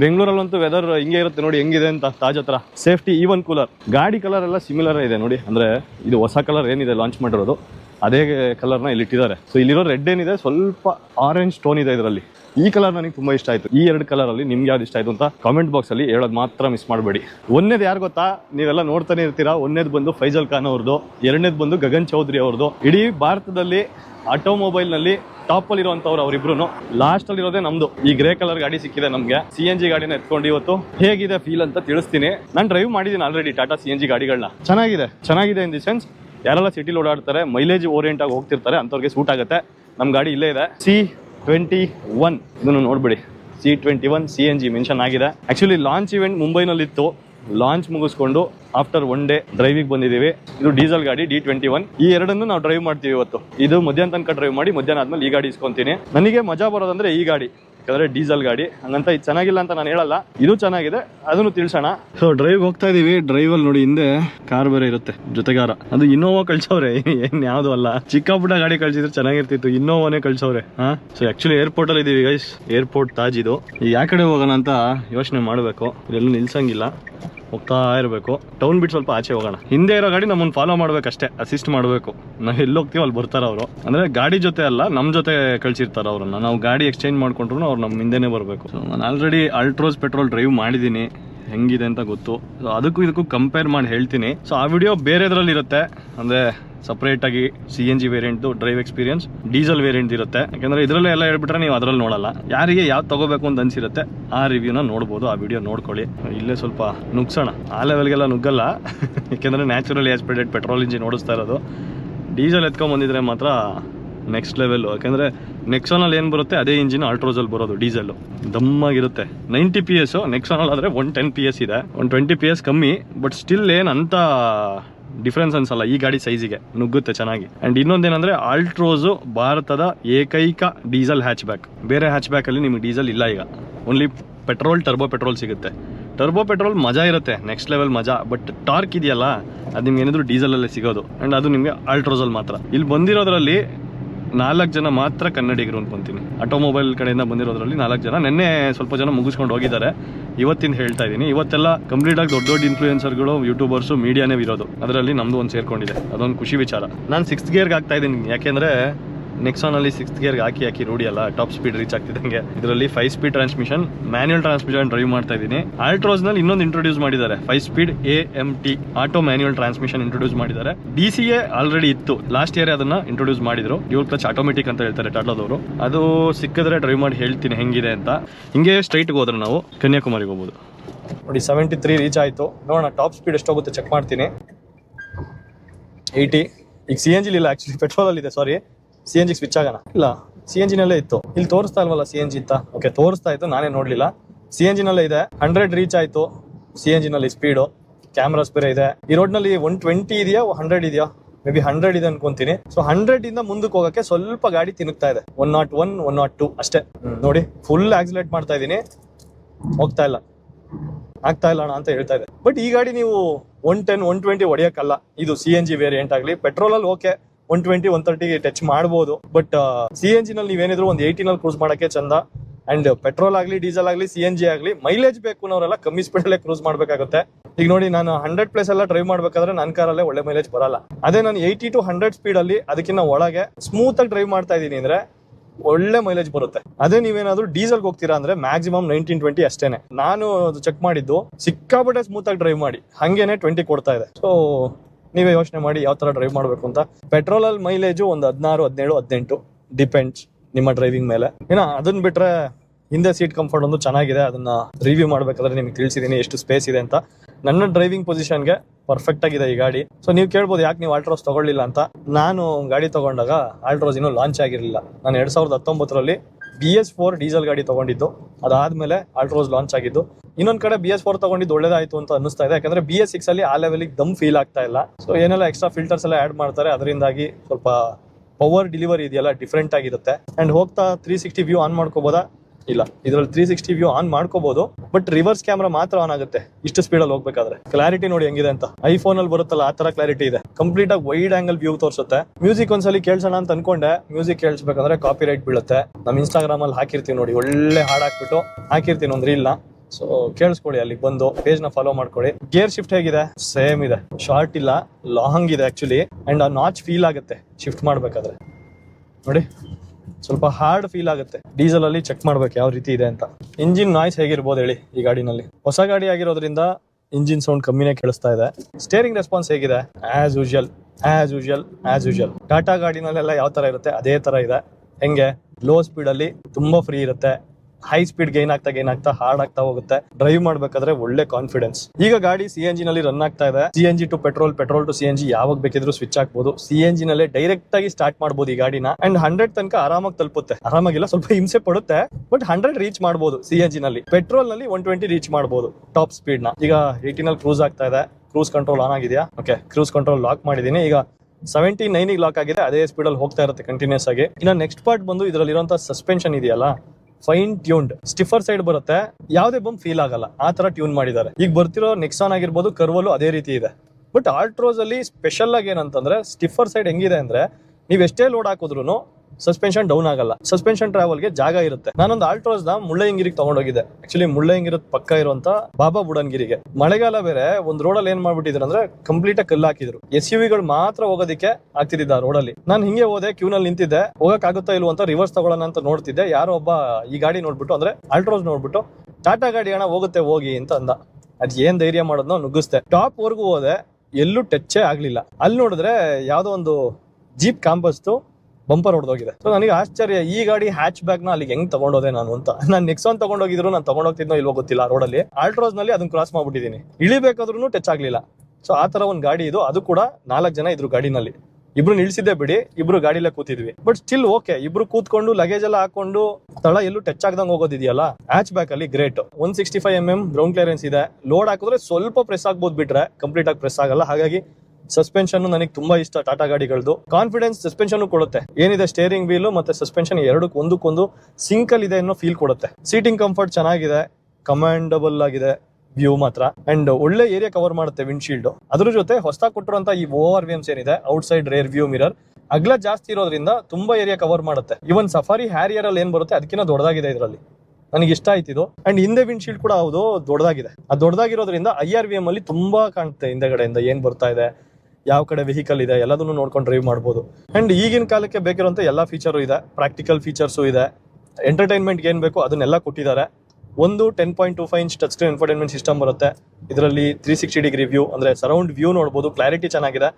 ಬೆಂಗಳೂರಲ್ಲಂತೂ ವೆದರ್ ಹಿಂಗೆ ಇರುತ್ತೆ ನೋಡಿ, ಹೆಂಗಿದೆ ಅಂತ ತಾಜ್ ಹತ್ರ. ಸೇಫ್ಟಿ ಈವನ್ ಕೂಲರ್ ಗಾಡಿ ಕಲರ್ ಎಲ್ಲ ಸಿಮಿಲರ್ ಇದೆ ನೋಡಿ. ಅಂದ್ರೆ ಇದು ಹೊಸ ಕಲರ್ ಏನಿದೆ ಲಾಂಚ್ ಮಾಡಿರೋದು. ಅದೇ ಕಲರ್ನ ಇಲ್ಲಿ ಇಟ್ಟಿದ್ದಾರೆ ಸೊ ಇಲ್ಲಿರೋ ರೆಡ್ ಏನಿದೆ, ಸ್ವಲ್ಪ ಆರೆಂಜ್ ಸ್ಟೋನ್ ಇದೆ ಇದರಲ್ಲಿ. ಈ ಕಲರ್ ನನಗೆ ತುಂಬಾ ಇಷ್ಟ ಆಯ್ತು. ಈ ಎರಡು ಕಲರ್ ಅಲ್ಲಿ ನಿಮ್ಗೆ ಯಾವ್ದು ಇಷ್ಟ ಆಯ್ತು ಅಂತ ಕಾಮೆಂಟ್ ಬಾಕ್ಸ್ ಅಲ್ಲಿ ಹೇಳೋದು ಮಾತ್ರ ಮಿಸ್ ಮಾಡಬೇಡಿ. ಒಂದೇದು ಯಾರು ಗೊತ್ತಾ? ನೀವೆಲ್ಲ ನೋಡ್ತಾನೆ ಇರ್ತೀರಾ. ಒಂದೇದು ಬಂದು ಫೈಜಲ್ ಖಾನ್ ಅವ್ರದ್ದು ಎರಡನೇದು ಬಂದು ಗಗನ್ ಚೌಧರಿ ಅವ್ರದ್ದು ಇಡೀ ಭಾರತದಲ್ಲಿ ಆಟೋಮೊಬೈಲ್ನಲ್ಲಿ ಟಾಪ್ ಅಲ್ಲಿ ಇರುವಂತವ್ರು ಅವರಿಬ್ರು ಲಾಸ್ಟ್ ಅಲ್ಲಿ ಇರೋದೇ ನಮ್ದು. ಈ ಗ್ರೇ ಕಲರ್ ಗಾಡಿ ಸಿಕ್ಕಿದೆ ನಮ್ಗೆ. ಸಿ ಎನ್ ಜಿ ಗಾಡಿನ ಎತ್ಕೊಂಡು ಇವತ್ತು. ಹೇಗಿದೆ ಫೀಲ್ ಅಂತ ತಿಳಿಸ್ತೀನಿ. ನಾನು ಡ್ರೈವ್ ಮಾಡಿದ್ದೀನಿ already Tata C N G ಗಾಡಿಗಳನ್ನ ಚೆನ್ನಾಗಿದೆ. ಚೆನ್ನಾಗಿದೆ ಇನ್ ದಿ ಸೆನ್ಸ್ ಯಾರೆಲ್ಲ ಸಿಟಿಲಿ ಓಡಾಡ್ತಾರೆ ಮೈಲೇಜ್ ಓರಿಯೆಂಟ್ ಆಗಿ ಹೋಗ್ತಿರ್ತಾರೆ ಅಂತವ್ರಿಗೆ ಸೂಟ್ ಆಗುತ್ತೆ. ನಮ್ಮ ಗಾಡಿ ಇಲ್ಲೇ ಇದೆ. ಸಿ ಟ್ವೆಂಟಿ ಒನ್ ಇದನ್ನು ನೋಡ್ಬಿಡಿ. C twenty one C N G mention ಆಗಿದೆ. ಆಕ್ಚುಲಿ ಲಾಂಚ್ ಇವೆಂಟ್ ಮುಂಬೈನಲ್ಲಿತ್ತು. ಲಾಂಚ್ ಮುಗಿಸ್ಕೊಂಡು ಆಫ್ಟರ್ ಒನ್ ಡೇ ಡ್ರೈವಿಗೆ ಬಂದಿದ್ದೀವಿ. ಇದು ಡೀಸೆಲ್ ಗಾಡಿ ಡಿ ಟ್ವೆಂಟಿ ಒನ್ ಈ ಎರಡನ್ನು ನಾವು ಡ್ರೈವ್ ಮಾಡ್ತೀವಿ ಇವತ್ತು. ಇದು ಮಧ್ಯಾಹ್ನ ತನಕ ಡ್ರೈವ್ ಮಾಡಿ ಮಧ್ಯಾಹ್ನ ಆದ್ಮೇಲೆ ಈ ಗಾಡಿ ಇಸ್ಕೊಂತೀನಿ. ನನಗೆ ಮಜಾ ಬರೋದಂದ್ರೆ ಈ ಗಾಡಿ. ಯಾಕಂದ್ರೆ ಡೀಸೆಲ್ ಗಾಡಿ. ಹಂಗಂತ ಇದು ಚೆನ್ನಾಗಿಲ್ಲ ಅಂತ ನಾನು ಹೇಳಲ್ಲ. ಇದು ಚೆನ್ನಾಗಿದೆ, ಅದನ್ನು ತಿಳಿಸೋಣ. ಸೊ ಡ್ರೈವ್ ಹೋಗ್ತಾ ಇದೀವಿ. ಡ್ರೈವ್ ಅಲ್ಲಿ ನೋಡಿ ಹಿಂದೆ ಕಾರ್ ಬೇರೆ ಇರುತ್ತೆ, ಜೊತೆಗಾರ. ಅದು ಇನ್ನೋವಾ ಕಳ್ಸವ್ರೆ. ಏನ್ ಯಾವ್ದು ಅಲ್ಲ. ಚಿಕ್ಕ ಪುಟ್ಟ ಗಾಡಿ ಕಳ್ಸಿದ್ರೆ ಚೆನ್ನಾಗಿರ್ತಿತ್ತು. ಇನ್ನೋವಾನೇ ಕಳ್ಸವ್ರೆ. ಹಾ? ಸೊ ಆಕ್ಚುಲಿ ಏರ್ಪೋರ್ಟ್ ಅಲ್ಲಿ ಇದೀವಿ ಗೈಸ್ ಏರ್ಪೋರ್ಟ್ ತಾಜ್ ಇದು. ಕಡೆ ಹೋಗೋಣ ಅಂತ ಯೋಚನೆ ಮಾಡಬೇಕು. ಇಲ್ಲೆಲ್ಲೂ ನಿಲ್ಸಂಗಿಲ್ಲ. ಹೋಗ್ತಾ ಇರಬೇಕು. ಟೌನ್ ಬಿಟ್ಟು ಸ್ವಲ್ಪ ಆಚೆ ಹೋಗೋಣ. ಹಿಂದೆ ಇರೋ ಗಾಡಿ ನಮ್ಮನ್ನ ಫಾಲೋ ಮಾಡ್ಬೇಕಷ್ಟೇ. ಅಸಿಸ್ಟ್ ಮಾಡಬೇಕು. ನಾವು ಎಲ್ಲಿ ಹೋಗ್ತೀವಿ ಅಲ್ಲಿ ಬರ್ತಾರೆ ಅವರು. ಅಂದ್ರೆ ಗಾಡಿ ಜೊತೆ ಅಲ್ಲ ನಮ್ಮ ಜೊತೆ ಕಳ್ಸಿರ್ತಾರೆ ಅವ್ರನ್ನ. ನಾವು ಗಾಡಿ ಎಕ್ಸ್ಚೇಂಜ್ ಮಾಡ್ಕೊಂಡ್ರು ಅವ್ರು ನಮ್ಮ ಹಿಂದೆನೇ ಬರಬೇಕು. ನಾನು ಆಲ್ರೆಡಿ ಅಲ್ಟ್ರೋಸ್ ಪೆಟ್ರೋಲ್ ಡ್ರೈವ್ ಮಾಡಿದ್ದೀನಿ. ಹೆಂಗಿದೆ ಅಂತ ಗೊತ್ತು. ಸೊ ಅದಕ್ಕೂ ಇದಕ್ಕೂ ಕಂಪೇರ್ ಮಾಡಿ ಹೇಳ್ತೀನಿ. ಸೊ ಆ ವಿಡಿಯೋ ಬೇರೆದ್ರಲ್ಲಿ ಇರುತ್ತೆ. ಅಂದ್ರೆ ಸಪ್ರೇಟ್ ಆಗಿ C N G variant drive experience diesel variant ಇರುತ್ತೆ. ಯಾಕಂದ್ರೆ ಇದರಲ್ಲೇ ಎಲ್ಲ ಹೇಳ್ಬಿಟ್ರೆ ನೀವು ಅದ್ರಲ್ಲಿ ನೋಡಲ್ಲ. ಯಾರಿಗೆ ಯಾವ್ದು ತಗೋಬೇಕು ಅಂತ ಅನ್ಸಿರುತ್ತೆ, ಆ ರಿವ್ಯೂನ ನೋಡ್ಬೋದು, ಆ ವಿಡಿಯೋ ನೋಡ್ಕೊಳ್ಳಿ. ಇಲ್ಲೇ ಸ್ವಲ್ಪ ನುಗ್ಸೋಣ. ಆ ಲೆವೆಲ್ಗೆಲ್ಲ ನುಗ್ಗಲ್ಲ. ಯಾಕೆಂದ್ರೆ ನ್ಯಾಚುರಲಿ ಆಸ್ಪಿರೇಟೆಡ್ ಪೆಟ್ರೋಲ್ ಇಂಜಿನ್ ಓಡಿಸ್ತಾ ಇರೋದು. ಡೀಸೆಲ್ ಎತ್ಕೊಂಡ್ ಬಂದಿದ್ರೆ ಮಾತ್ರ ನೆಕ್ಸ್ಟ್ ಲೆವೆಲ್ಲು ಯಾಕಂದ್ರೆ ನೆಕ್ಸೋನಲ್ಲಿ ಏನು ಬರುತ್ತೆ? ಅದೇ ಇಂಜಿನ್ ಆಲ್ಟ್ರೋಸಲ್ಲಿ ಬರೋದು ಡೀಸೆಲ್ಲು ದಮ್ಮಾಗಿರುತ್ತೆ. ನೈಂಟಿ ಪಿ ಎಸ್ ನೆಕ್ಸೋನಲ್ಲಿ ಆದರೆ ಒನ್ ಟೆನ್ ಪಿ ಎಸ್ ಇದೆ. ಒನ್ ಟ್ವೆಂಟಿ ಪಿ ಎಸ್ ಕಮ್ಮಿ ಬಟ್ ಸ್ಟಿಲ್ ಏನು ಅಂತ ಡಿಫ್ರೆನ್ಸ್ ಅನ್ಸಲ್ಲ ಈ ಗಾಡಿ ಸೈಜಿಗೆ ನುಗ್ಗುತ್ತೆ ಚೆನ್ನಾಗಿ. ಅಂಡ್ ಇನ್ನೊಂದೇನಂದ್ರೆ ಆಲ್ಟ್ರೋಸು ಭಾರತದ ಏಕೈಕ ಡೀಸೆಲ್ ಹ್ಯಾಚ್ ಬ್ಯಾಕ್ ಬೇರೆ ಹ್ಯಾಚ್ ಬ್ಯಾಕ್ ಅಲ್ಲಿ ನಿಮಗೆ ಡೀಸೆಲ್ ಇಲ್ಲ ಈಗ. ಓನ್ಲಿ ಪೆಟ್ರೋಲ್ ಟರ್ಬೋ ಪೆಟ್ರೋಲ್ ಸಿಗುತ್ತೆ. ಟರ್ಬೋ ಪೆಟ್ರೋಲ್ ಮಜಾ ಇರುತ್ತೆ ನೆಕ್ಸ್ಟ್ ಲೆವೆಲ್ ಮಜಾ ಬಟ್ ಟಾರ್ಕ್ ಇದೆಯಲ್ಲ, ಅದು ನಿಮ್ಗೆ ಏನಾದ್ರು ಡೀಸೆಲಲ್ಲೇ ಸಿಗೋದು. ಅಂಡ್ ಅದು ನಿಮಗೆ ಆಲ್ಟ್ರೋಸಲ್ ಮಾತ್ರ. ಇಲ್ಲಿ ಬಂದಿರೋದ್ರಲ್ಲಿ ನಾಲ್ಕು ಜನ ಮಾತ್ರ ಕನ್ನಡಿಗರು ಅನ್ಕೊಂತೀನಿ ಆಟೋಮೊಬೈಲ್ ಕಡೆಯಿಂದ ಬಂದಿರೋದ್ರಲ್ಲಿ ನಾಲ್ಕು ಜನ. ನಿನ್ನೆ ಸ್ವಲ್ಪ ಜನ ಮುಗಿಸ್ಕೊಂಡು ಹೋಗಿದ್ದಾರೆ. ಇವತ್ತಿಂದ ಹೇಳ್ತಾ ಇದ್ದೀನಿ. ಇವತ್ತೆಲ್ಲ ಕಂಪ್ಲೀಟ್ ಆಗಿ ದೊಡ್ಡ ದೊಡ್ಡ ಇನ್ಫ್ಲೂಯೆನ್ಸರ್ಗಳು ಯೂಟ್ಯೂಬರ್ಸು ಮೀಡಿಯಾನೇ ಇರೋದು. ಅದರಲ್ಲಿ ನಮ್ಮದು ಒಂದು ಸೇರ್ಕೊಂಡಿದೆ. ಅದೊಂದು ಖುಷಿ ವಿಚಾರ. ನಾನು ಸಿಕ್ಸ್ತ್ ಗೇರ್ಗೆ ಆಗ್ತಾ ಇದ್ದೀನಿ. ಯಾಕೆಂದ್ರೆ ನೆಕ್ಸಾನ್ ಅಲ್ಲಿ ಸಿಕ್ಸ್ತ್ ಗೇರ್ಗೆ ಹಾಕಿ ಹಾಕಿ ರೂಢಿ ಅಲ್ಲ ಟಾಪ್ ಸ್ಪೀಡ್ ರೀಚ್ ಆಗ್ತಿದ್ದಂಗೆ. ಇದರಲ್ಲಿ five speed transmission manual transmission drive ಮಾಡ್ತಾ ಇದ್ದೀನಿ. ಆಲ್ಟ್ರೋಸ್ನಲ್ಲಿ ಇನ್ನೊಂದು ಇಂಟ್ರೊಡ್ಯೂಸ್ ಮಾಡಿದ್ದಾರೆ. Five speed A M T auto manual transmission introduce ಮಾಡಿದ್ದಾರೆ. ಡಿ ಸಿ ಎ ಆಲ್ರೆಡಿ ಇತ್ತು. ಲಾಸ್ಟ್ ಇಯರ್ ಅದನ್ನ ಇಂಟ್ರೊಡ್ಯೂಸ್ ಮಾಡಿದ್ರು. ಡ್ಯೂಲ್ ಕ್ಲಚ್ ಆಟೋಮೆಟಿಕ್ ಅಂತ ಹೇಳ್ತಾರೆ ಟಾಟಾದವರು ಅದು ಸಿಕ್ಕಿದ್ರೆ ಡ್ರೈವ್ ಮಾಡಿ ಹೇಳ್ತೀನಿ ಹೆಂಗಿದೆ ಅಂತ. ಹಿಂಗೆ ಸ್ಟ್ರೈಟ್ಗೆ ಹೋದ್ರೆ ನಾವು ಕನ್ಯಾಕುಮಾರಿಗೆ ಹೋಗ್ಬೋದು. ನೋಡಿ ಸೆವೆಂಟಿ ತ್ರೀ ರೀಚ್ ಆಯಿತು. ನೋಡೋಣ ಟಾಪ್ ಸ್ಪೀಡ್ ಎಷ್ಟೋಗುತ್ತೆ ಚೆಕ್ ಮಾಡ್ತೀನಿ. ಏಯ್ಟಿ ಈಗ ಸಿ ಎನ್ ಜಿಲಿ ಇಲ್ಲ ಆಕ್ಚುಲಿ ಪೆಟ್ರೋಲ್ ಇದೆ sorry C N G switch ಆಗೋಣ? ಇಲ್ಲ ಸಿ ಎನ್ ಜಿನಲ್ಲೇ ಇತ್ತು. ಇಲ್ಲಿ ತೋರಿಸ್ತಾ ಇಲ್ವಲ್ಲ ಸಿ ಎನ್ ಜಿ ಇತ್ತ ಓಕೆ ತೋರಿಸ್ತಾ ಇತ್ತು, ನಾನೇ ನೋಡಲಿಲ್ಲ. ಸಿ ಎನ್ ಜಿನಲ್ಲೇ ಇದೆ ಹಂಡ್ರೆಡ್ ರೀಚ್ ಆಯಿತು. ಸಿ ಎನ್ ಜಿನಲ್ಲಿ ಸ್ಪೀಡು ಕ್ಯಾಮ್ರಾಸ್ ಬೇರೆ ಇದೆ. ಈ ರೋಡ್ನಲ್ಲಿ ಒನ್ ಟ್ವೆಂಟಿ ಇದೆಯಾ ಹಂಡ್ರೆಡ್ ಇದೆಯಾ? ಮೇ ಬಿ ಹಂಡ್ರೆಡ್ ಇದೆ ಅನ್ಕೊಂತೀನಿ. ಸೊ ಹಂಡ್ರೆಡ್ ಇಂದ ಮುಂದಕ್ಕೆ ಹೋಗಕ್ಕೆ ಸ್ವಲ್ಪ ಗಾಡಿ ತಿನ್ನುತ್ತಾ ಇದೆ. One nought one one nought two ಅಷ್ಟೇ. ನೋಡಿ ಫುಲ್ ಆಕ್ಸಿಲೇಟ್ ಮಾಡ್ತಾ ಇದ್ದೀನಿ. ಹೋಗ್ತಾ ಇಲ್ಲ. ಆಗ್ತಾ ಇಲ್ಲ ಅಣ್ಣ ಅಂತ ಹೇಳ್ತಾ ಇದೆ. ಬಟ್ ಈ ಗಾಡಿ ನೀವು ಒನ್ ಟೆನ್ ಒನ್ ಟ್ವೆಂಟಿ ಹೊಡಿಯಕ್ಕಲ್ಲ. ಇದು ಸಿ ಎನ್ ಜಿ ವೇರಿಯಂಟ್ ಆಗಲಿ ಪೆಟ್ರೋಲಲ್ಲಿ ಓಕೆ ಒನ್ ಟ್ವೆಂಟಿ ಒನ್ ತರ್ಟಿಗೆ ಟಚ್ ಮಾಡ್ಬೋದು ಬಟ್ ಸಿ ಎನ್ ಜಿ ನಲ್ಲಿ ನೀವೇನಿದ್ರು ಒಂದು ಏಯ್ಟಿನಲ್ಲಿ ಕ್ರೂಸ್ ಮಾಡಕ್ಕೆ ಚಂದ. ಅಂಡ್ ಪೆಟ್ರೋಲ್ ಆಗಲಿ ಡೀಸೆಲ್ ಆಗಲಿ ಸಿ ಎನ್ ಜಿ ಆಗಲಿ ಮೈಲೇಜ್ ಬೇಕು ಅನ್ನೋರೆಲ್ಲ ಕಮ್ಮಿ ಸ್ಪೀಡಲ್ಲೇ ಕ್ರೂಸ್ ಮಾಡಬೇಕಾಗುತ್ತೆ. ಈಗ ನೋಡಿ, ನಾನು ಹಂಡ್ರೆಡ್ ಪ್ಲೇಸ್ ಎಲ್ಲ ಡ್ರೈವ್ ಮಾಡಬೇಕಾದ್ರೆ ನನ್ನ ಕಾರಲ್ಲೇ ಒಳ್ಳೆ ಮೈಲೇಜ್ ಬರಲ್ಲ. ಅದೇ ನಾನು ಏಯ್ಟಿ ಟು ಹಂಡ್ರೆಡ್ ಸ್ಪೀಡ್ ಅಲ್ಲಿ ಅದಕ್ಕಿಂತ ಒಳಗೆ ಸ್ಮೂತ್ ಆಗಿ ಡ್ರೈವ್ ಮಾಡ್ತಾ ಇದ್ದೀನಿ ಅಂದ್ರೆ ಒಳ್ಳೆ ಮೈಲೇಜ್ ಬರುತ್ತೆ. ಅದೇ ನೀವೇನಾದ್ರೂ ಡೀಸೆಲ್ ಹೋಗ್ತೀರಾ ಅಂದ್ರೆ ಮ್ಯಾಕ್ಸಿಮಮ್ ನೈನ್ಟೀನ್ ಟ್ವೆಂಟಿ ಅಷ್ಟೇನೆ. ನಾನು ಚೆಕ್ ಮಾಡಿದ್ದು, ಸಿಕ್ಕಾಪಟ್ಟೆ ಸ್ಮೂತ್ ಆಗಿ ಡ್ರೈವ್ ಮಾಡಿ. ಹಂಗೇನೆ ಟ್ವೆಂಟಿ ಕೊಡ್ತಾ ಇದೆ. ಸೊ ನೀವೇ ಯೋಚನೆ ಮಾಡಿ ಯಾವ ತರ ಡ್ರೈವ್ ಮಾಡಬೇಕು ಅಂತ. ಪೆಟ್ರೋಲ್ ಅಲ್ಲಿ ಮೈಲೇಜ್ ಒಂದು ಹದಿನಾರು, ಹದಿನೇಳು, ಹದಿನೆಂಟು ಡಿಪೆಂಡ್ಸ್ ನಿಮ್ಮ ಡ್ರೈವಿಂಗ್ ಮೇಲೆ. ಇನ್ನ ಅದನ್ನ ಬಿಟ್ರೆ ಹಿಂದೆ ಸೀಟ್ ಕಂಫರ್ಟ್ ಒಂದು ಚೆನ್ನಾಗಿದೆ, ಅದನ್ನ ರಿವ್ಯೂ ಮಾಡ್ಬೇಕಾದ್ರೆ ನಿಮ್ಗೆ ತಿಳಿಸಿದೀನಿ ಎಷ್ಟು ಸ್ಪೇಸ್ ಇದೆ ಅಂತ. ನನ್ನ ಡ್ರೈವಿಂಗ್ ಪೊಸಿಷನ್ಗೆ ಪರ್ಫೆಕ್ಟ್ ಆಗಿದೆ ಈ ಗಾಡಿ. ಸೊ ನೀವು ಕೇಳ್ಬೋದು ಯಾಕೆ ನೀವು ಆಲ್ಟ್ರೋಸ್ ತಗೊಳ್ಳಿಲ್ಲ ಅಂತ. ನಾನು ಗಾಡಿ ತಗೊಂಡಾಗ ಆಲ್ಟ್ರೋಸ್ ಇನ್ನೂ ಲಾಂಚ್ ಆಗಿರಲಿಲ್ಲ. ನಾನು ಎರಡ್ ಸಾವಿರದ ಹತ್ತೊಂಬತ್ತರಲ್ಲಿ ಬಿ ಎಸ್ ಫೋರ್ ಡೀಸೆಲ್ ಗಾಡಿ ತಗೊಂಡಿದ್ದು. ಅದಾದ್ಮೇಲೆ ಆಲ್ಟ್ರೋಸ್ ಲಾಂಚ್ ಆಗಿದ್ದು. ಇನ್ನೊಂದ್ ಕಡೆ ಬಿ ಎಸ್ ಫೋರ್ ತಗೊಂಡಿದ್ದು ಒಳ್ಳೇದಾಯ್ತು ಅಂತ ಅನಿಸ್ತಾ ಇದೆ. ಯಾಕಂದ್ರೆ ಬಿ ಎಸ್ ಸಿಕ್ಸ್ ಅಲ್ಲಿ ಆ ಲೆವೆಲ್ಗೆ ದಮ್ ಫೀಲ್ ಆಗ್ತಾ ಇಲ್ಲ. ಸೊ ಏನೆಲ್ಲ ಎಕ್ಸ್ಟ್ರಾ ಫಿಲ್ಟರ್ಸ್ ಎಲ್ಲ ಆಡ್ ಮಾಡ್ತಾರೆ, ಅದರಿಂದಾಗಿ ಸ್ವಲ್ಪ ಪವರ್ ಡೆಲಿವರಿ ಇದೆಯಲ್ಲ ಡಿಫ್ರೆಂಟ್ ಆಗಿರುತ್ತೆ. ಅಂಡ್ ಹೋಗ್ತಾ ತ್ರೀ ಸಿಕ್ಸ್ಟಿ ವ್ಯೂ ಆನ್ ಮಾಡ್ಕೋಬೋದಾ? ಇಲ್ಲ. ಇದ್ರಲ್ಲಿ ತ್ರೀ ಸಿಕ್ಸ್ಟಿ ವ್ಯೂ ಆನ್ ಮಾಡ್ಕೋಬಹುದು ಬಟ್ ರಿವರ್ಸ್ ಕ್ಯಾಮ್ರಾ ಮಾತ್ರ ಆನ್ ಆಗುತ್ತೆ. ಇಷ್ಟು ಸ್ಪೀಡ್ ಅಲ್ಲಿ ಹೋಗ್ಬೇಕಾದ್ರೆ. ಕ್ಲಾರಿಟಿ ನೋಡಿ ಹೆಂಗಿದೆ ಅಂತ. ಐಫೋನ್ ಅಲ್ಲಿ ಬರುತ್ತಲ್ಲ, ಆ ತರ ಕ್ಲಾರಿಟಿ ಇದೆ. ಕಂಪ್ಲೀಟ್ ಆಗಿ ವೈಡ್ ಆಂಗಲ್ ವ್ಯೂ ತೋರಿಸುತ್ತೆ. ಮ್ಯೂಸಿಕ್ ಒಂದ್ಸಲಿ ಕೇಳ್ಸೋಣ ಅಂತ ಅನ್ಕೊಂಡೆ. ಮ್ಯೂಸಿಕ್ ಕೇಳಿಸ್ಬೇಕಂದ್ರೆ ಕಾಪಿ ರೈಟ್ ಬೀಳುತ್ತೆ. ನಮ್ಮ ಇನ್ಸ್ಟಾಗ್ರಾಮ್ ಅಲ್ಲಿ ಹಾಕಿರ್ತೀವಿ ನೋಡಿ. ಒಳ್ಳೆ ಹಾಡ್ ಹಾಕ್ಬಿಟ್ಟು ಹಾಕಿರ್ತೀನಿ ಒಂದು ಇಲ್ಲ ಸೊ ಕೇಳಿಸ್ಕೊಳ್ಳಿ ಅಲ್ಲಿಗೆ ಬಂದು ಪೇಜ್ನ ಫಾಲೋ ಮಾಡ್ಕೊಳ್ಳಿ ಗೇರ್ ಶಿಫ್ಟ್ ಹೇಗಿದೆ? ಸೇಮ್ ಇದೆ. ಶಾರ್ಟ್ ಇಲ್ಲ ಲಾಂಗ್ ಇದೆ ಆಕ್ಚುಲಿ ಅಂಡ್ ಆ ನಾಚ್ ಫೀಲ್ ಆಗುತ್ತೆ ಶಿಫ್ಟ್ ಮಾಡ್ಬೇಕಾದ್ರೆ. ನೋಡಿ. ಸ್ವಲ್ಪ ಹಾರ್ಡ್ ಫೀಲ್ ಆಗುತ್ತೆ. ಡೀಸೆಲ್ ಅಲ್ಲಿ ಚೆಕ್ ಮಾಡ್ಬೇಕು ಯಾವ ರೀತಿ ಇದೆ ಅಂತ. ಇಂಜಿನ್ ನಾಯ್ಸ್ ಹೇಗಿರ್ಬೋದು ಹೇಳಿ ಈ ಗಾಡಿನಲ್ಲಿ. ಹೊಸ ಗಾಡಿ ಆಗಿರೋದ್ರಿಂದ ಇಂಜಿನ್ ಸೌಂಡ್ ಕಮ್ಮಿನೇ ಕೇಳಿಸ್ತಾ ಇದೆ. ಸ್ಟೇರಿಂಗ್ ರೆಸ್ಪಾನ್ಸ್ ಹೇಗಿದೆ? As usual as usual as usual Tata ಗಾಡಿನಲ್ಲೆಲ್ಲ ಯಾವ ತರ ಇರುತ್ತೆ? ಅದೇ ತರ ಇದೆ. ಹೆಂಗೆ? ಲೋ ಸ್ಪೀಡ್ ಅಲ್ಲಿ ತುಂಬಾ ಫ್ರೀ ಇರುತ್ತೆ. ಹೈ ಸ್ಪೀಡ್ ಗೈನ್ ಆಗ್ತಾ ಗೈನ್ ಆಗ್ತಾ ಹಾರ್ಡ್ ಆಗ್ತಾ ಹೋಗುತ್ತೆ. ಡ್ರೈವ್ ಮಾಡ್ಬೇಕಾದ್ರೆ ಒಳ್ಳೆ ಕಾನ್ಫಿಡೆನ್ಸ್ ಈಗ ಗಾಡಿ ಸಿ ಎನ್ ಜಿ ನಲ್ಲಿ ರನ್ ಆಗ್ತಾ ಇದೆ. C N G to petrol petrol to C N G ಯಾವಾಗ ಬೇಕಿದ್ರು ಸ್ವಿಚ್ ಹಾಕ್ಬಹುದು ಸಿ ಎನ್ ಜಿ ನಲ್ಲೇ ಡೈರೆಕ್ಟ್ ಆಗಿ ಸ್ಟಾರ್ಟ್ ಮಾಡಬಹುದು ಈ ಗಾಡಿನ. ಅಂಡ್ ಹಂಡ್ರೆಡ್ ತನಕ ಆರಾಮಾಗಿ ತಲುಪುತ್ತೆ. ಆರಾಮಾಗಿಲ್ಲ, ಸ್ವಲ್ಪ ಹಿಂಸೆ ಪಡುತ್ತೆ. ಬಟ್ ಹಂಡ್ರೆಡ್ ರೀಚ್ ಮಾಡಬಹುದು ಸಿ ಎನ್ ಜಿ ನಲ್ಲಿ. ಪೆಟ್ರೋಲ್ನಲ್ಲಿ ಒನ್ ಟ್ವೆಂಟಿ ರೀಚ್ ಮಾಡಬಹುದು ಟಾಪ್ ಸ್ಪೀಡ್ನ. ಈಗ ಏಯ್ಟೀನ್ ಅಲ್ಲಿ ಕ್ರೂಸ್ ಆಗ್ತಾ ಇದೆ. ಕ್ರೂಸ್ ಕಂಟ್ರೋಲ್ ಆನ್ ಆಗಿದೆಯಾ? ಓಕೆ ಕ್ರೂಸ್ ಕಂಟ್ರೋಲ್ ಲಾಕ್ ಮಾಡಿದೀನಿ ಈಗ ಸೆವೆಂಟಿ ನೈನಿಗೆ ಲಾಕ್ ಆಗಿದೆ. ಅದೇ ಸ್ಪೀಡ್ ಅಲ್ಲಿ ಹೋಗ್ತಾ ಇರುತ್ತೆ ಕಂಟಿನ್ಯೂಸ್ ಆಗಿ. ಇನ್ನ ನೆಕ್ಸ್ಟ್ ಪಾರ್ಟ್ ಬಂದು ಇದರಲ್ಲಿ ಇರುವಂತಹ ಸಸ್ಪೆನ್ಷನ್ ಇದೆಯಲ್ಲ? Fine tuned. ಸ್ಟಿಫರ್ ಸೈಡ್ ಬರುತ್ತೆ. ಯಾವುದೇ ಬಂಪ್ ಫೀಲ್ ಆಗಲ್ಲ. ಆ ತರ ಟ್ಯೂನ್ ಮಾಡಿದ್ದಾರೆ. ಈಗ ಬರ್ತಿರೋ ನೆಕ್ಸಾನ್ ಆಗಿರ್ಬೋದು ಕರ್ವಲು ಅದೇ ರೀತಿ ಇದೆ. ಬಟ್ ಆಲ್ಟ್ರೋಸ್ ಅಲ್ಲಿ ಸ್ಪೆಷಲ್ ಆಗಿ ಏನಂತಂದ್ರೆ, ಸ್ಟಿಫರ್ ಸೈಡ್ ಹೆಂಗಿದೆ ಅಂದ್ರೆ ನೀವ್ ಎಷ್ಟೇ ಲೋಡ್ ಹಾಕಿದ್ರು ಸಸ್ಪೆನ್ಷನ್ ಡೌನ್ ಆಗಲ್ಲ. ಸಸ್ಪೆನ್ಷನ್ ಟ್ರಾವೆಲ್ಗೆ ಜಾಗ ಇರುತ್ತೆ. ನಾನೊಂದು ಆಲ್ಟ್ರೋಸ್ನ ಮುಳ್ಳಯ್ಯಂಗಿರಿಗೆ ತಗೊಂಡೋಗಿದ್ದೆ. ಆಕ್ಚುಲಿ ಮುಳ್ಳಯ್ಯಂಗಿರದ ಪಕ್ಕ ಇರುವಂತ ಬಾಬಾ ಬುಡನ್ಗಿರಿಗೆ. ಮಳೆಗಾಲ ಬೇರೆ, ಒಂದ್ ರೋಡಲ್ಲಿ ಏನ್ ಮಾಡ್ಬಿಟ್ಟಿದ್ರು ಅಂದ್ರೆ ಕಂಪ್ಲೀಟ್ ಆಗಿ ಕಲ್ಲು ಹಾಕಿದ್ರು. ಎಸ್ ಯು ವಿಗಳು ಮಾತ್ರ ಹೋಗೋದಕ್ಕೆ ಆಗ್ತಿದ್ದ ಆ ರೋಡಲ್ಲಿ ನಾನು ಹಿಂಗೆ ಹೋದೆ ಕ್ಯೂನಲ್ಲಿ ನಿಂತಿದ್ದೆ. ಹೋಗಕ್ ಆಗುತ್ತಾ ಇಲ್ವ ಅಂತ ರಿವರ್ಸ್ ತಗೊಳ್ಳೋಣ ಅಂತ ನೋಡ್ತಿದ್ದೆ. ಯಾರೋ ಒಬ್ಬ ಈ ಗಾಡಿ ನೋಡ್ಬಿಟ್ಟು, ಅಂದ್ರೆ ಆಲ್ಟ್ರೋಸ್ ನೋಡ್ಬಿಟ್ಟು, ಟಾಟಾ ಗಾಡಿ ಅಣ್ಣ, ಹೋಗುತ್ತೆ, ಹೋಗಿ ಅಂತ ಅಂದ. ಅದ್ ಏನ್ ಧೈರ್ಯ ಮಾಡೋದ್ನೋ ನುಗ್ಗಿಸ್ದೆ. ಟಾಪ್ ವರ್ಗು ಹೋದೆ, ಎಲ್ಲೂ ಟಚ್ಚೇ ಆಗ್ಲಿಲ್ಲ. ಅಲ್ಲಿ ನೋಡಿದ್ರೆ ಯಾವ್ದೋ ಒಂದು ಜೀಪ್ ಕ್ಯಾಂಪಸ್ದು ಬಂಪರ್ ಹೊಡೆದೋಗಿದೆ. ಸೊ ನನಗೆ ಆಶ್ಚರ್ಯ, ಈ ಗಾಡಿ ಹ್ಯಾಚ್ ಬ್ಯಾಗ್ನ ಅಲ್ಲಿಗೆ ಹೆಂಗ್ ತಗೊಂಡೋದೆ ನಾನು ಅಂತ. ನಾನು ನೆಕ್ಸಾನ್ ತಗೊಂಡೋಗಿದ್ರು, ನಾನು ತಗೊಂಡೋಗ್ತಿದ್ನೋ ಇಲ್ವೋ ಗೊತ್ತಿಲ್ಲ ರೋಡಲ್ಲಿ ಆಲ್ಟ್ರೋಸ್ನಲ್ಲಿ ಅದನ್ನ ಕ್ರಾಸ್ ಮಾಡ್ಬಿಟ್ಟಿದ್ದೀನಿ ಇಳಿಬೇಕಾದ್ರೂ ಟಚ್ ಆಗ್ಲಿಲ್ಲ. ಸೊ ಆ ತರ ಒಂದು ಗಾಡಿ ಇದು. ಅದು ಕೂಡ ನಾಲ್ಕು ಜನ ಇದ್ರು ಗಾಡಿನಲ್ಲಿ. ಇಬ್ರು ನಿಲ್ಸಿದ್ದೆ ಬಿಡಿ, ಇಬ್ರು ಗಾಡಿಲೇ ಕೂತಿದ್ವಿ. ಬಟ್ ಸ್ಟಿಲ್ ಓಕೆ ಇಬ್ರು ಕೂತ್ಕೊಂಡು ಲಗೇಜ್ ಎಲ್ಲ ಹಾಕೊಂಡು ತಳ ಎಲ್ಲೂ ಟಚ್ ಆಗ್ದಂಗೆ ಹೋಗೋದಿದೆಯಲ್ಲ? ಹ್ಯಾಚ್ ಬ್ಯಾಕ್ ಅಲ್ಲಿ great one sixty five M M ground clearance ಇದೆ. ಲೋಡ್ ಹಾಕಿದ್ರೆ ಸ್ವಲ್ಪ ಪ್ರೆಸ್ ಆಗ್ಬೋದು ಬಿಟ್ರೆ ಕಂಪ್ಲೀಟ್ ಆಗಿ ಪ್ರೆಸ್ ಆಗಲ್ಲ. ಹಾಗಾಗಿ ಸಸ್ಪೆನ್ಷನ್ ನನಗೆ ತುಂಬಾ ಇಷ್ಟ ಟಾಟಾ ಗಾಡಿಗಳದ್ದು ಕಾನ್ಫಿಡೆನ್ಸ್ ಸಸ್ಪೆನ್ಷನ್ ಕೊಡುತ್ತೆ. ಏನಿದೆ ಸ್ಟೇರಿಂಗ್ ವೀಲ್ ಮತ್ತೆ ಸಸ್ಪೆನ್ಷನ್ ಎರಡಕ್ಕೂ ಒಂದಕ್ಕೊಂದು ಸಿಂಕಲ್ ಇದೆ ಅನ್ನೋ ಫೀಲ್ ಕೊಡುತ್ತೆ. ಸೀಟಿಂಗ್ ಕಂಫರ್ಟ್ ಚೆನ್ನಾಗಿದೆ ಕಮಾಂಡಬಲ್ ಆಗಿದೆ ವ್ಯೂ ಮಾತ್ರ. ಅಂಡ್ ಒಳ್ಳೆ ಏರಿಯಾ ಕವರ್ ಮಾಡುತ್ತೆ ವಿಂಡ್ಶೀಲ್ಡ್ ಅದ್ರ ಜೊತೆ ಹೊಸ ಕೊಟ್ಟಿರುವಂತ ಈ ಓವರ್ ವಿಎಮ್ಸ್ ಏನಿದೆ outside rear view mirror ಅಗ್ಲ ಜಾಸ್ತಿ ಇರೋದ್ರಿಂದ ತುಂಬಾ ಏರಿಯಾ ಕವರ್ ಮಾಡುತ್ತೆ. ಇವನ್ ಸಫಾರಿ ಹ್ಯಾರಿಯರ್ ಅಲ್ಲಿ ಏನ್ ಬರುತ್ತೆ ಅದಕ್ಕಿಂತ ದೊಡ್ಡದಾಗಿದೆ ಇದರಲ್ಲಿ. ನನಗೆ ಇಷ್ಟ ಆಯ್ತು ಇದು. ಅಂಡ್ ಹಿಂದೆ ವಿಂಡ್ಶೀಲ್ಡ್ ಕೂಡ ಹೌದು, ದೊಡ್ಡದಾಗಿದೆ. ಅದು ದೊಡ್ಡದಾಗಿರೋದ್ರಿಂದ ಐ ಆರ್ ವಿ ಎಂ ಅಲ್ಲಿ ತುಂಬಾ ಕಾಣುತ್ತೆ ಹಿಂದೆಗಡೆಯಿಂದ ಏನ್ ಬರ್ತಾ ಇದೆ. ಯಾವ ಕಡೆ ವೆಹಿಕಲ್ ಇದೆ, ಎಲ್ಲದನ್ನು ನೋಡ್ಕೊಂಡು ಡ್ರೈವ್ ಮಾಡ್ಬೋದು. ಅಂಡ್ ಈಗಿನ ಕಾಲಕ್ಕೆ ಬೇಕಿರುವಂಥ ಎಲ್ಲ ಫೀಚರು ಇದೆ ಪ್ರಾಕ್ಟಿಕಲ್ ಫೀಚರ್ಸು ಇದೆ. ಎಂಟರ್ಟೈನ್ಮೆಂಟ್ ಏನು ಬೇಕು ಅದನ್ನೆಲ್ಲ ಕೊಟ್ಟಿದ್ದಾರೆ. ಒಂದು ten point two five inch touch screen entertainment system ಬರುತ್ತೆ. ಇದರಲ್ಲಿ ತ್ರೀ ಸಿಕ್ಸ್ಟಿ ಡಿಗ್ರಿ ವ್ಯೂ ಅಂದ್ರೆ ಸರೌಂಡ್ ವ್ಯೂ ನೋಡ್ಬೋದು ಕ್ಲಾರಿಟಿ ಚೆನ್ನಾಗಿದೆ.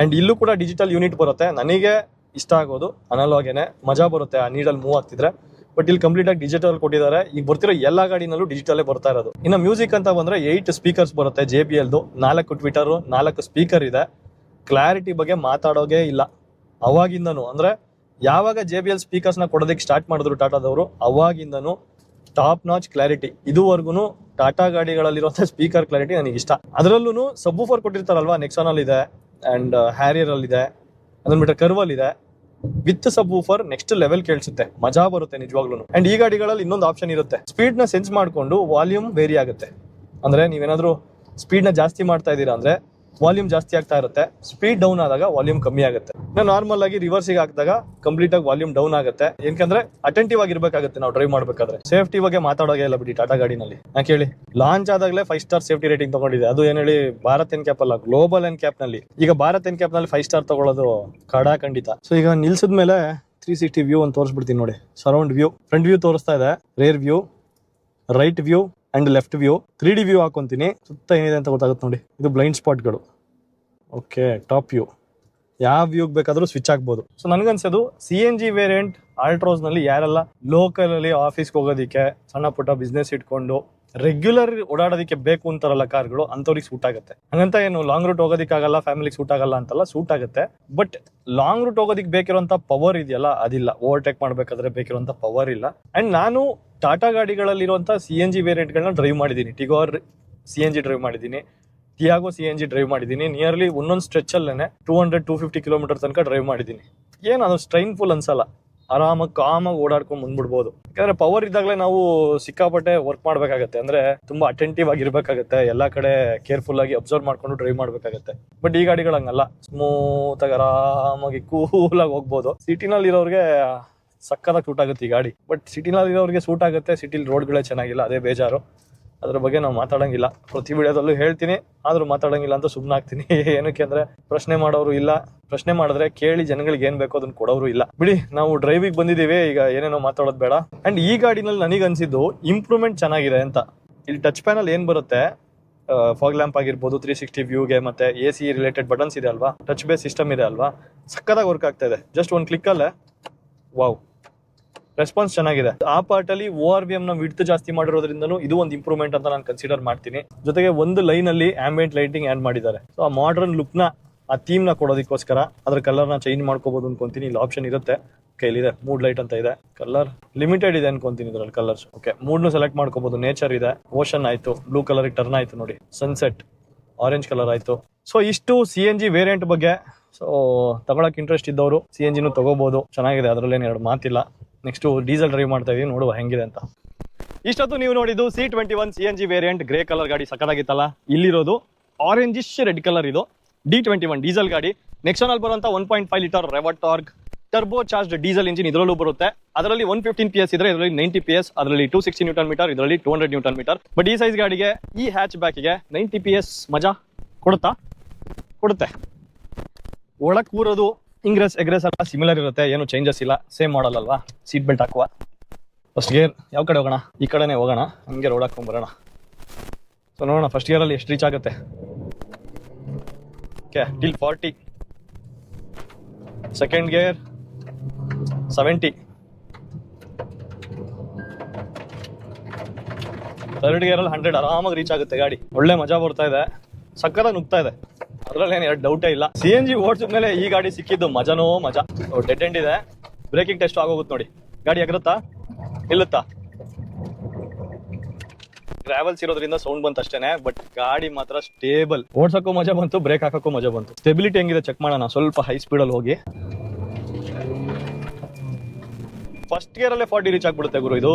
ಅಂಡ್ ಇಲ್ಲೂ ಕೂಡ ಡಿಜಿಟಲ್ ಯೂನಿಟ್ ಬರುತ್ತೆ. ನನಗೆ ಇಷ್ಟ ಆಗೋದು ಅನಲಾಗೇನೆ, ಮಜಾ ಬರುತ್ತೆ ಆ ನೀಡಲ್ಲಿ ಮೂವ್ ಆಗ್ತಿದ್ರೆ. ಬಟ್ ಇಲ್ಲಿ ಕಂಪ್ಲೀಟ್ ಆಗಿ ಡಿಜಿಟಲ್ ಕೊಟ್ಟಿದ್ದಾರೆ. ಈಗ ಬರ್ತಿರೋ ಎಲ್ಲಾ ಗಾಡಿನಲ್ಲೂ ಡಿಜಿಟಲೇ ಬರ್ತಾ ಇರೋದು. ಇನ್ನು ಮ್ಯೂಸಿಕ್ ಅಂತ ಬಂದ್ರೆ ಏಯ್ಟ್ ಸ್ಪೀಕರ್ಸ್ ಬರುತ್ತೆ ಜೆ ಬಿ ಎಲ್ದು ನಾಲ್ಕು ಟ್ವಿಟರ್ ನಾಲ್ಕು ಸ್ಪೀಕರ್ ಇದೆ. ಕ್ಲಾರಿಟಿ ಬಗ್ಗೆ ಮಾತಾಡೋಗೆ ಇಲ್ಲ. ಅವಾಗಿಂದನು, ಅಂದ್ರೆ ಯಾವಾಗ ಜೆ ಬಿ ಎಲ್ ಸ್ಪೀಕರ್ಸ್ನ ಕೊಡೋದಕ್ಕೆ ಸ್ಟಾರ್ಟ್ ಮಾಡಿದ್ರು ಟಾಟಾದವರು, ಅವಾಗಿಂದನು ಟಾಪ್ ನಾಚ್ ಕ್ಲಾರಿಟಿ ಇದುವರೆಗೂ ಟಾಟಾ ಗಾಡಿಗಳಲ್ಲಿರುವಂತಹ ಸ್ಪೀಕರ್ ಕ್ಲಾರಿಟಿ ನನಗೆ ಇಷ್ಟ. ಅದರಲ್ಲೂ ಸಬ್ ಫೋರ್ ಕೊಟ್ಟಿರ್ತಾರಲ್ವಾ ನೆಕ್ಸಾನ್ ಅಲ್ಲಿ ಇದೆ ಅಂಡ್ ಹ್ಯಾರಿಯರ್ ಅಲ್ಲಿ ಇದೆ ಅದನ್ನ ಬಿಟ್ಟರೆ ಕರ್ವಲ್ ಇದೆ ವಿತ್ ಸಬ್ ನೆಕ್ಸ್ಟ್ ಲೆವೆಲ್ ಕೇಳಿಸುತ್ತೆ. ಮಜಾ ಬರುತ್ತೆ ನಿಜವಾಗ್ಲೂ ಅಂಡ್ ಈ ಗಾಡಿಗಳಲ್ಲಿ ಇನ್ನೊಂದು ಆಪ್ಷನ್ ಇರುತ್ತೆ. ಸ್ಪೀಡ್ನ ಸೆನ್ಸ್ ಮಾಡ್ಕೊಂಡು ವಾಲ್ಯೂಮ್ ವೇರಿ ಆಗುತ್ತೆ. ಅಂದ್ರೆ ನೀವೇನಾದ್ರೂ ಸ್ಪೀಡ್ನ ಜಾಸ್ತಿ ಮಾಡ್ತಾ ಇದ್ದೀರಾ ಅಂದ್ರೆ ವಾಲ್ಯೂಮ್ ಜಾಸ್ತಿ ಆಗ್ತಾ ಇರುತ್ತೆ. ಸ್ಪೀಡ್ ಡೌನ್ ಆದಾಗ ವಾಲ್ಯೂಮ್ ಕಮ್ಮಿ ಆಗುತ್ತೆ. ನಾರ್ಮಲ್ ಆಗಿ ರಿವರ್ಸಿಗೆ ಹಾಕಿದಾಗ ಕಂಪ್ಲೀಟ್ ಆಗಿ ವಾಲ್ಯೂಮ್ ಡೌನ್ ಆಗುತ್ತೆ. ಯಾಕಂದ್ರೆ ಅಟೆಂಟಿವ್ ಆಗಿರ್ಬೇಕಾಗುತ್ತೆ ನಾವು ಡ್ರೈವ್ ಮಾಡಬೇಕಾದ್ರೆ. ಸೇಫ್ಟಿ ಬಗ್ಗೆ ಮಾತಾಡೋಗೆ ಇಲ್ಲ ಬಿಡಿ ಟಾಟಾ ಗಾಡಿನಲ್ಲಿ. ನಾ ಕೇಳಿ ಲಾಂಚ್ ಆದಾಗಲೇ ಫೈವ್ ಸ್ಟಾರ್ ಸೇಫ್ಟಿ ರೇಟಿಂಗ್ ತಗೊಂಡಿದೆ. ಅದು ಏನ್ ಹೇಳಿ, ಭಾರತ್ ಎನ್ ಕ್ಯಾಪ್ ಅಲ್ಲ ಗ್ಲೋಬಲ್ ಎನ್ ಕ್ಯಾಪ್ನಲ್ಲಿ. ಈಗ ಭಾರತ್ ಎನ್ ಕ್ಯಾಪ್ನಲ್ಲಿ ಫೈವ್ ಸ್ಟಾರ್ ತಗೊಳ್ಳೋದು ಕಡ ಖಂಡಿತ. ಸೊ ಈಗ ನಿಲ್ಸಿದ ಮೇಲೆ ತ್ರೀ ಸಿಕ್ಸ್ಟಿ ವ್ಯೂ ಅಂತ ತೋರಿಸ್ಬಿಡ್ತೀನಿ ನೋಡಿ. ಸರೌಂಡ್ ವ್ಯೂ ಫ್ರಂಟ್ ವ್ಯೂ ತೋರಿಸ್ತಾ ಇದೆ. Rear view right view and left view three D view ಹಾಕೊಂತೀನಿ. ಸುತ್ತ ಏನಿದೆ ಅಂತ ಗೊತ್ತಾಗುತ್ತೆ ನೋಡಿ. ಇದು ಬ್ಲೈಂಡ್ ಸ್ಪಾಟ್ಗಳು ಓಕೆ ಟಾಪ್ ವ್ಯೂ ಯಾವ ವ್ಯೂಗ್ ಬೇಕಾದರೂ ಸ್ವಿಚ್ ಆಗ್ಬೋದು ಸೊ ನನಗನ್ಸೋದು ಸಿ ಎನ್ ಜಿ ವೇರಿಯಂಟ್ ಆಲ್ಟ್ರೋಸ್ನಲ್ಲಿ ಯಾರೆಲ್ಲ ಲೋಕಲಲ್ಲಿ ಆಫೀಸ್ಗೆ ಹೋಗೋದಿಕ್ಕೆ ಸಣ್ಣ ಪುಟ್ಟ ಬಿಸ್ನೆಸ್ ಇಟ್ಕೊಂಡು ರೆಗ್ಯುಲರ್ ಓಡಾಡೋದಕ್ಕೆ ಬೇಕು ಅಂತಾರಲ್ಲ ಕಾರ್ಗಳು, ಅಂಥವ್ರಿಗೆ ಸೂಟ್ ಆಗುತ್ತೆ. ಹಂಗಂತ ಏನು ಲಾಂಗ್ ರೂಟ್ ಹೋಗೋದಕ್ಕಾಗಲ್ಲ ಫ್ಯಾಮಿಲಿಗೆ ಸೂಟ್ ಆಗಲ್ಲ ಅಂತಲ್ಲ ಸೂಟ್ ಆಗುತ್ತೆ. ಬಟ್ ಲಾಂಗ್ ರೂಟ್ ಹೋಗೋದಕ್ಕೆ ಬೇಕಿರುವಂತ ಪವರ್ ಇದೆಯಲ್ಲ, ಅದಿಲ್ಲ. ಓವರ್ಟೇಕ್ ಮಾಡ್ಬೇಕಾದ್ರೆ ಬೇಕಿರುವಂತ ಪವರ್ ಇಲ್ಲ. ಅಂಡ್ ನಾನು ಟಾಟಾ ಗಾಡಿಗಳಲ್ಲಿರುವಂತ ಸಿ ಎನ್ ಜಿ ವೇರಿಯಂಟ್ಗಳನ್ನ ಡ್ರೈವ್ ಮಾಡಿದ್ದೀನಿ. Tigor C N G drive ಮಾಡಿದ್ದೀನಿ. Tiago C N G drive ಮಾಡಿದ್ದೀನಿ. ನಿಯರ್ಲಿ ಒಂದೊಂದು ಸ್ಟ್ರೆಚ್ ಅಲ್ಲೇನೆ two hundred two fifty kilometre ತನಕ ಡ್ರೈವ್ ಮಾಡಿದ್ದೀನಿ. ಏನು ಅದು ಸ್ಟ್ರೈನ್ಫುಲ್ ಅನ್ಸಲ್ಲ. ಆರಾಮಾಗಿ ಕಾಮಾಗಿ ಓಡಾಡ್ಕೊಂಡು ಬಂದ್ಬಿಡ್ಬೋದು. ಯಾಕಂದ್ರೆ ಪವರ್ ಇದ್ದಾಗಲೇ ನಾವು ಸಿಕ್ಕಾಪಟ್ಟೆ ವರ್ಕ್ ಮಾಡ್ಬೇಕಾಗತ್ತೆ. ಅಂದ್ರೆ ತುಂಬಾ ಅಟೆಂಟಿವ್ ಆಗಿರ್ಬೇಕಾಗತ್ತೆ. ಎಲ್ಲಾ ಕಡೆ ಕೇರ್ಫುಲ್ ಆಗಿ ಅಬ್ಸರ್ವ್ ಮಾಡ್ಕೊಂಡು ಡ್ರೈವ್ ಮಾಡ್ಬೇಕಾಗತ್ತೆ. ಬಟ್ ಈ ಗಾಡಿಗಳು ಹಂಗಲ್ಲ. ಸ್ಮೂತ್ ಆಗಿ ಆರಾಮಾಗಿ ಕೂಲ್ ಆಗಿ ಹೋಗ್ಬೋದು. ಸಿಟಿನಲ್ಲಿ ಇರೋರಿಗೆ ಸಕ್ಕದಾಗ ಸೂಟ್ ಆಗುತ್ತೆ ಈ ಗಾಡಿ. ಬಟ್ ಸಿಟಿನಲ್ಲಿ ಇರೋರಿಗೆ ಸೂಟ್ ಆಗುತ್ತೆ. ಸಿಟಿಲಿ ರೋಡ್ಗಳೇ ಚೆನ್ನಾಗಿಲ್ಲ. ಅದೇ ಬೇಜಾರು. ಅದ್ರ ಬಗ್ಗೆ ನಾವು ಮಾತಾಡಂಗಿಲ್ಲ. ಪ್ರತಿ ವಿಡಿಯೋದಲ್ಲೂ ಹೇಳ್ತೀನಿ, ಆದ್ರೂ ಮಾತಾಡಂಗಿಲ್ಲ ಅಂತ ಸುಮ್ಮನೆ ಆಗ್ತೀನಿ ಏನಕ್ಕೆ ಅಂದ್ರೆ ಪ್ರಶ್ನೆ ಮಾಡೋರು ಇಲ್ಲ. ಪ್ರಶ್ನೆ ಮಾಡಿದ್ರೆ ಕೇಳಿ ಜನಗಳಿಗೆ ಏನ್ ಬೇಕೋ ಅದನ್ನ ಕೊಡೋರು ಇಲ್ಲ. ಬಿಡಿ, ನಾವು ಡ್ರೈವಿಗೆ ಬಂದಿದ್ದೀವಿ, ಈಗ ಏನೇನೋ ಮಾತಾಡೋದು ಬೇಡ. ಅಂಡ್ ಈ ಗಾಡಿನಲ್ಲಿ ನನಗೆ ಅನ್ಸಿದ್ದು ಇಂಪ್ರೂವ್ಮೆಂಟ್ ಚೆನ್ನಾಗಿದೆ ಅಂತ. ಇಲ್ಲಿ ಟಚ್ ಪ್ಯಾನಲ್ ಏನ್ ಬರುತ್ತೆ? ಫಾಗ್ ಲ್ಯಾಂಪ್ ಆಗಿರ್ಬೋದು ತ್ರೀ ಸಿಕ್ಸ್ಟಿ ವ್ಯೂಗೆ ಮತ್ತೆ ಎ ಸಿ ರಿಲೇಟೆಡ್ ಬಟನ್ಸ್ ಇದೆ ಅಲ್ವಾ? ಟಚ್ ಬೇಸ್ ಸಿಸ್ಟಮ್ ಇದೆ ಅಲ್ವಾ? ಸಕ್ಕದಾಗಿ ವರ್ಕ್ ಆಗ್ತಾ ಇದೆ. ಜಸ್ಟ್ ಒಂದು ಕ್ಲಿಕ್ ಅಲ್ಲೇ ವಾವ್ ರೆಸ್ಪಾನ್ಸ್ ಚೆನ್ನಾಗಿದೆ. ಆ ಪಾರ್ಟ್ ಅಲ್ಲಿ ಓ ಆರ್ ಬಿ ಎಂ ನ ವಿಡ್ತ್ ಜಾಸ್ತಿ ಮಾಡಿರೋದ್ರಿಂದನೂ ಇದು ಒಂದು ಇಂಪ್ರೂವ್ಮೆಂಟ್ ಅಂತ ನಾನು ಕನ್ಸಿಡರ್ ಮಾಡ್ತೀನಿ. ಜೊತೆಗೆ ಒಂದು ಲೈನ್ ಅಲ್ಲಿ ಆಂಬಿಯೆಂಟ್ ಲೈಟಿಂಗ್ ಆಡ್ ಮಾಡಿದ್ದಾರೆ. ಸೊ ಆ ಮಾಡರ್ನ್ ಲುಕ್ನ, ಆ ಥೀಮ್ನ ಕೊಡೋದಕ್ಕೋಸ್ಕರ ಅದ್ರ ಕಲರ್ನ ಚೇಂಜ್ ಮಾಡ್ಕೋಬಹುದು ಅನ್ಕೊಂತೀನಿ. ಇಲ್ಲಿ ಆಪ್ಷನ್ ಇರುತ್ತೆ. ಕೈಲಿದೆ ಮೂಡ್ ಲೈಟ್ ಅಂತ ಇದೆ. ಕಲರ್ ಲಿಮಿಟೆಡ್ ಇದೆ ಅನ್ಕೊಂತೀನಿ ಇದ್ರಲ್ಲಿ ಕಲರ್ಸ್ ಓಕೆ ಮೂಡ್ನು ಸೆಲೆಕ್ಟ್ ಮಾಡ್ಕೋಬಹುದು ನೇಚರ್ ಇದೆ. ಓಷನ್ ಆಯ್ತು. ಬ್ಲೂ ಕಲರ್ ಟರ್ನ್ ಆಯ್ತು ನೋಡಿ. ಸನ್ಸೆಟ್ ಆರೆಂಜ್ ಕಲರ್ ಆಯ್ತು. ಸೊ ಇಷ್ಟು ಸಿ ಎನ್ ಜಿ ವೇರಿಯಂಟ್ ಬಗ್ಗೆ. ಸೊ ತಗೊಳಕ್ ಇಂಟ್ರೆಸ್ಟ್ ಇದ್ದವರು ಸಿ ಎನ್ ಜಿನು ತಗೋಬಹುದು ಚೆನ್ನಾಗಿದೆ. ಅದರಲ್ಲೇನು ಎರಡು ಮಾತಿಲ್ಲ. ನೆಕ್ಸ್ಟ್ ಡೀಸೆಲ್ ಡ್ರೈವ್ ಮಾಡ್ತಾ ಇದೀವಿ, ನೋಡುವ ಹೆಂಗಿದೆ ಅಂತ. ಇಷ್ಟೊತ್ತು ನೀವು ನೋಡಿದ್ದು C twenty one C N G variant grey colour ಗಾಡಿ ಸಕ್ಕದಾಗಿತ್ತಲ್ಲ ಇಲ್ಲಿರೋದು ಆರೆಂಜಿಶ್ ರೆಡ್ ಕಲರ್ ಇದು. ಡಿ ಟ್ವೆಂಟಿ ಒನ್ ಡೀಸೆಲ್ ಗಾಡಿ. ನೆಕ್ಸ್ಟ್ ಅಲ್ಲಿ ಬರುವಂತ one point five litre Revotorq turbo charge diesel engine ಇದರಲ್ಲೂ ಬರುತ್ತೆ. ಅದರಲ್ಲಿ ಒನ್ ಫಿಫ್ಟೀನ್ ಪಿ ಎಸ್ ಇದ್ರೆ ಇದರಲ್ಲಿ ನೈಂಟಿ ಪಿ ಎಸ್ ಅದರಲ್ಲಿ ಟೂ ಸಿಕ್ಸ್ಟಿ ನ್ಯೂಟನ್ ಮೀಟರ್ ಇದರಲ್ಲಿ two hundred newton metre but ಈ ಸೈಜ್ ಗಾಡಿಗೆ, ಈ ಹ್ಯಾಚ್ ಬ್ಯಾಕಿಗೆ ನೈಂಟಿ ಪಿ ಎಸ್ ಮಜಾ ಕೊಡುತ್ತಾ? ಕೊಡುತ್ತೆ. ಒಳಗೆ ಕೂರೋದು ಇಂಗ್ರೆಸ್ ಎಗ್ರೆಸ್ ಎಲ್ಲ ಸಿಮಿಲರ್ ಇರುತ್ತೆ, ಏನು ಚೇಂಜಸ್ ಇಲ್ಲ ಸೇಮ್ ಮಾಡಲ್ ಅಲ್ವಾ? ಸೀಟ್ ಬೆಲ್ಟ್ ಹಾಕುವ. ಫಸ್ಟ್ ಗೇರ್ ಯಾವ ಕಡೆ ಹೋಗೋಣ? ಈ ಕಡೆನೇ ಹೋಗೋಣ, ಹಂಗೆ ರೋಡ್ ಹಾಕೊಂಡ್ ಬರೋಣ. ಸೊ ನೋಡೋಣ ಫಸ್ಟ್ ಗೇರಲ್ಲಿ ಎಷ್ಟು ರೀಚ್ ಆಗುತ್ತೆ? Okay till forty second gear seventy third ಗೇರಲ್ಲಿ hundred ಆರಾಮಾಗಿ ರೀಚ್ ಆಗುತ್ತೆ ಗಾಡಿ. ಒಳ್ಳೆ ಮಜಾ ಬರ್ತಾ ಇದೆ. ಸಕ್ಕತ್ತಾಗಿ ನುಗ್ತಾ ಇದೆ. ಅದ್ರಲ್ಲೇನು ಎರಡು ಡೌಟೇ ಇಲ್ಲ. ಸಿ ಎನ್ ಜಿ ಓಡಿಸಿದ ಮೇಲೆ ಈ ಗಾಡಿ ಸಿಕ್ಕಿದ್ದು ಮಜಾನೋ ಮಜಾ. ಡೆಡ್ ಎಂಡ್ ಇದೆ. ಬ್ರೇಕಿಂಗ್ ಟೆಸ್ಟ್ ಆಗೋಗುತ್ತೆ ನೋಡಿ. ಗಾಡಿ ಎಗರುತ್ತಾ? ಇಲ್ಲುತ್ತಾ ಟ್ರಾವೆಲ್ಸ್ ಇರೋದ್ರಿಂದ ಸೌಂಡ್ ಬಂತ ಅಷ್ಟೇನೆ ಬಟ್ ಗಾಡಿ ಮಾತ್ರ ಸ್ಟೇಬಲ್ ಓಡ್ಸಕ್ಕೂ ಮಜಾ ಬಂತು ಬ್ರೇಕ್ ಹಾಕಕ್ಕೂ ಮಜಾ ಬಂತು. ಸ್ಟೆಬಿಲಿಟಿ ಹೆಂಗಿದೆ ಚೆಕ್ ಮಾಡೋಣ. ಸ್ವಲ್ಪ ಹೈ ಸ್ಪೀಡ್ ಅಲ್ಲಿ ಹೋಗಿ. ಫಸ್ಟ್ ಗೇರ್ ಅಲ್ಲೇ ಫಾರ್ಟಿ ರೀಚ್ ಆಗ್ಬಿಡುತ್ತೆ ಗುರು ಇದು.